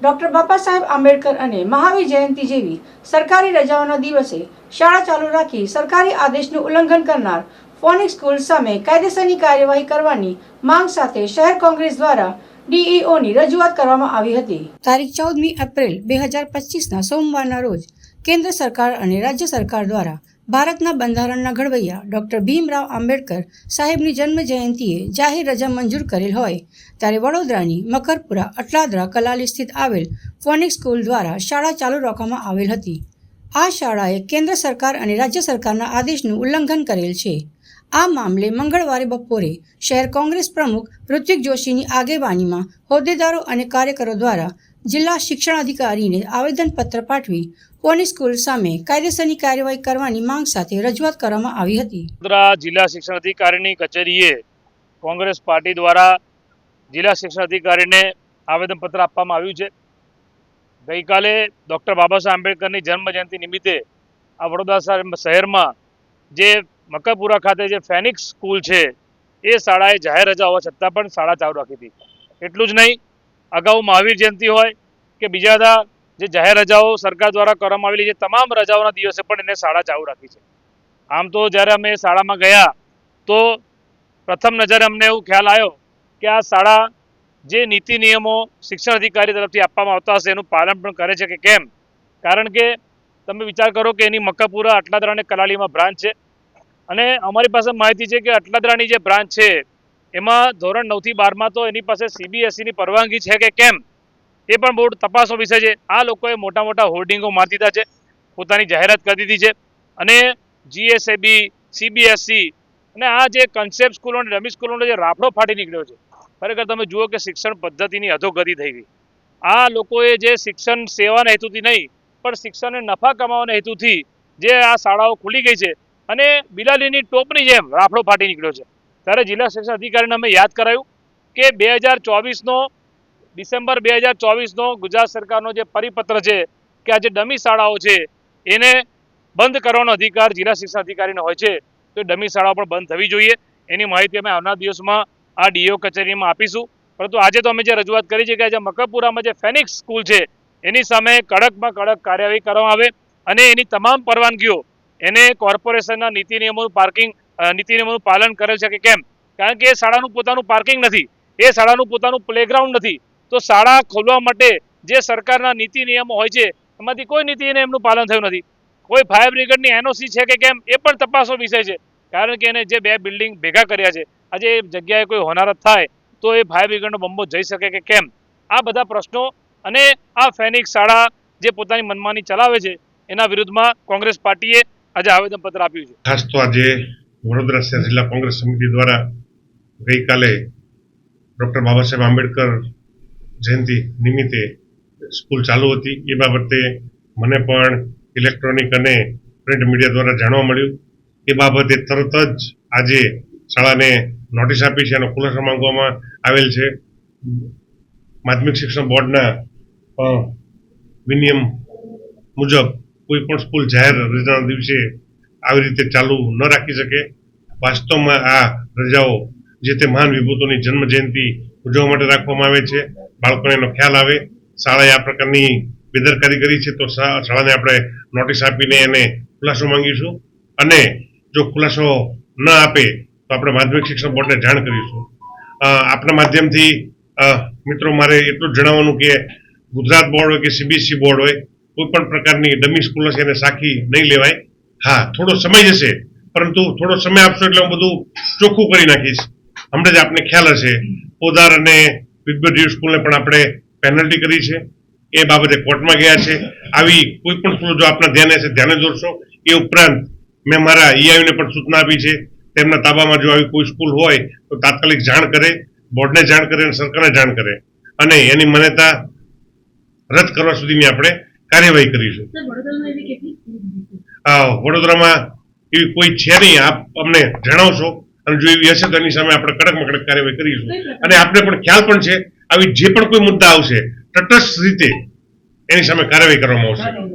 Doctor બાપા સાહેબ આંબેડકર અને મહાવીર જયંતિ જેવી સરકારી રજાઓના દિવસે શાળા ચાલુ રાખી સરકારી આદેશનું ઉલ્લંઘન કરનાર ફોનિક સ્કૂલ સામે કાયદેસરની કાર્યવાહી કરવાની માંગ સાથે શહેર કોંગ્રેસ દ્વારા ડીઈઓની રજૂઆત કરવામાં આવી હતી. તારીખ ચૌદમી એપ્રિલ બે હજાર પચીસના સોમવારના રોજ કેન્દ્ર સરકાર અને રાજ્ય સરકાર દ્વારા ભારતના બંધારણના ઘડવૈયા ડૉક્ટર ભીમરાવ આંબેડકર સાહેબની જન્મ જયંતિએ જાહેર રજા મંજૂર કરેલ હોય ત્યારે વડોદરાની મકરપુરા અટલાદરા કલાલી સ્થિત આવેલ ફોનિક સ્કૂલ દ્વારા શાળા ચાલુ રાખવામાં આવેલ હતી. આ શાળાએ કેન્દ્ર સરકાર અને રાજ્ય સરકારના આદેશનું ઉલ્લંઘન કરેલ છે. આ મામલે મંગળવારે બપોરે શહેર કોંગ્રેસ પ્રમુખ ઋત્વિક જોશીની આગેવાનીમાં હોદ્દેદારો અને કાર્યકરો દ્વારા જિલ્લા શિક્ષણાધિકારીને આવેદનપત્ર પાઠવી કોની સ્કૂલ સામે કાયદેસરની કાર્યવાહી કરવાની માંગ સાથે રજૂઆત કરવામાં આવી હતી. વડોદરા જિલ્લા શિક્ષણ અધિકારીની કચેરીએ કોંગ્રેસ પાર્ટી દ્વારા જિલ્લા શિક્ષણ અધિકારીને આવેદનપત્ર આપવામાં આવ્યું છે. ગઈકાલે ડૉક્ટર બાબા સાહેબ આંબેડકરની જન્મજયંતિ નિમિત્તે આ વડોદરા શહેરમાં જે મકરપુરા ખાતે જે ફેનિક્સ સ્કૂલ છે, એ શાળાએ જાહેર રજા હોવા છતાં પણ શાળા ચાલુ રાખી હતી. એટલું જ નહીં અગાઉ મહાવીર જયંતિ હોય કે બીજા બધા જે જાહેર રજાઓ સરકાર દ્વારા કરવામાં આવેલી છે, તમામ રજાઓના દિવસે પણ એને શાળા ચાલુ રાખી છે. આમ તો જ્યારે અમે શાળામાં ગયા, તો પ્રથમ નજરે અમને એવું ખ્યાલ આવ્યો કે આ શાળા જે નીતિ નિયમો શિક્ષણ અધિકારી તરફથી આપવામાં આવતા હશે, એનું પાલન પણ કરે છે કે કેમ? કારણ કે તમે વિચાર કરો કે એની મક્કાપુરા અટલાદરા અને કલાલીમાં બ્રાન્ચ છે. અને અમારી પાસે માહિતી છે કે અટલાદરાની જે બ્રાન્ચ છે એમાં ધોરણ નવથી બારમાં તો એની પાસે સીબીએસઈની પરવાનગી છે કે કેમ? એ પણ બહુ તપાસો વિષય છે. આ લોકોએ મોટા મોટા હોર્ડિંગો મારી દીધા છે. પોતાની જાહેરાત કરી દીધી છે. અને જીએસએબી સીબીએસઈ અને આ જે કન્સેપ્ટ સ્કૂલો અને ડમી સ્કૂલોનો જે રાફડો ફાટી નીકળ્યો છે. ખરેખર તમે જુઓ કે શિક્ષણ પદ્ધતિની અધોગતિ થઈ ગઈ. આ લોકોએ જે શિક્ષણ સેવાના હેતુથી નહીં, પણ શિક્ષણને નફા કમાવાના હેતુથી જે આ શાળાઓ ખુલી ગઈ છે. અને બિલાડીની ટોપની જેમ રાફડો ફાટી નીકળ્યો છે. ત્યારે જિલ્લા શિક્ષણ અધિકારીને અમે યાદ કરાયું કે બે હજાર ચોવીસનો ડિસેમ્બર બે હજાર ચોવીસનો ગુજરાત સરકારનો જે પરિપત્ર છે કે આ જે ડમી શાળાઓ છે, એને બંધ કરવાનો અધિકાર જિલ્લા શિક્ષણ અધિકારીનો હોય છે. તો ડમી શાળાઓ પણ બંધ થવી જોઈએ. એની માહિતી અમે આવનાર દિવસમાં આ ડીઓ કચેરીમાં આપીશું. પરંતુ આજે તો અમે જે રજૂઆત કરી છે કે જે મકરપુરામાં જે ફેનિક્સ સ્કૂલ છે, એની સામે કડકમાં કડક કાર્યવાહી કરવામાં આવે અને એની તમામ પરવાનગીઓ, એને કોર્પોરેશનના નીતિ નિયમોનું પાર્કિંગ નીતિ નિયમોનું પાલન કરેલ છે કે કેમ? કારણ કે એ શાળાનું પોતાનું પાર્કિંગ નથી. એ શાળાનું પોતાનું પ્લેગ્રાઉન્ડ નથી. તો શાળા ખોલવા માટે જે સરકારના નીતિ નિયમો હોય છે, એમાંથી કોઈ નીતિ નિયમનું પાલન થયું નથી. કોઈ ફાયર બ્રિગેડની એનઓસી છે કે કેમ, એ પણ તપાસનો વિષય છે. કારણ કે એને જે બે બિલ્ડિંગ ભેગા કર્યા છે, આજે એ જગ્યાએ કોઈ હોનારત થાય, તો એ ફાયર બ્રિગેડનો બંબો જઈ શકે કે કેમ? આ બધા પ્રશ્નો અને આ ફેનિક શાળા જે પોતાની મનમાની ચલાવે છે, એના વિરુદ્ધમાં કોંગ્રેસ પાર્ટીએ આજે આવેદનપત્ર આપ્યું છે. ખાસ તો આજે વડોદરા શહેર જિલ્લા કોંગ્રેસ સમિતિ દ્વારા ગઈકાલે ડૉક્ટર બાબા સાહેબ આંબેડકર જયંતિ નિમિત્તે સ્કૂલ ચાલુ હતી. એ બાબતે મને પણ ઇલેક્ટ્રોનિક અને પ્રિન્ટ મીડિયા દ્વારા જાણવા મળ્યું. એ બાબતે તરત જ આજે શાળાને નોટિસ આપી છે અને ખુલાસો માંગવામાં આવેલ છે. માધ્યમિક શિક્ષણ બોર્ડના વિનિયમ મુજબ કોઈ પણ સ્કૂલ જાહેર રજાના દિવસે આવી રીતે ચાલુ ન રાખી શકે. વાસ્તવમાં આ રજાઓ જે તે મહાન વિભૂતોની જન્મ જયંતિ ઉજવવા માટે રાખવામાં આવે છે, બાળકોને એનો ખ્યાલ આવે. શાળાએ આ પ્રકારની બેદરકારી કરી છે, તો શાળાને આપણે નોટિસ આપીને એને ખુલાસો માંગીશું. અને જો ખુલાસો ન આપે, તો આપણે માધ્યમિક શિક્ષણ બોર્ડને જાણ કરીશું. આપણા માધ્યમથી મિત્રો, મારે એટલું જણાવવાનું કે ગુજરાત બોર્ડ હોય કે સીબીએસસી બોર્ડ હોય, કોઈ પણ પ્રકારની ડમી સ્કૂલ હશે એને સાખી નહીં લેવાય. હા, થોડો સમય જશે, પરંતુ થોડો સમય આપશો એટલે હું બધું ચોખ્ખું કરી નાખીશ. હમણાં જ આપને ખ્યાલ હશે, પોદાર અને વિદ્યુત સ્કૂલને પણ આપણે પેનલ્ટી કરી છે. એ બાબતે કોર્ટમાં ગયા છે. આવી કોઈ પણ સ્કૂલ જો આપના ધ્યાને હશે, ધ્યાને દોરશો. એ ઉપરાંત મેં મારા ઈઆઈને પણ સૂચના આપી છે. તેમના તાબામાં જો આવી કોઈ સ્કૂલ હોય, તો તાત્કાલિક જાણ કરે, બોર્ડને જાણ કરે અને સરકારને જાણ કરે. અને એની માન્યતા રદ કરવા સુધીની આપણે કાર્યવાહી કરીશું. વડોદરામાં એવી કોઈ છે નહીં. આપ અમને જણાવશો અને જો એવી હશે તો એની સામે આપણે કડકમાં કડક કાર્યવાહી કરીશું. અને આપને પણ ખ્યાલ પણ છે આવી જે પણ કોઈ મુદ્દા આવશે તટસ્થ રીતે એની સામે કાર્યવાહી કરવામાં આવશે.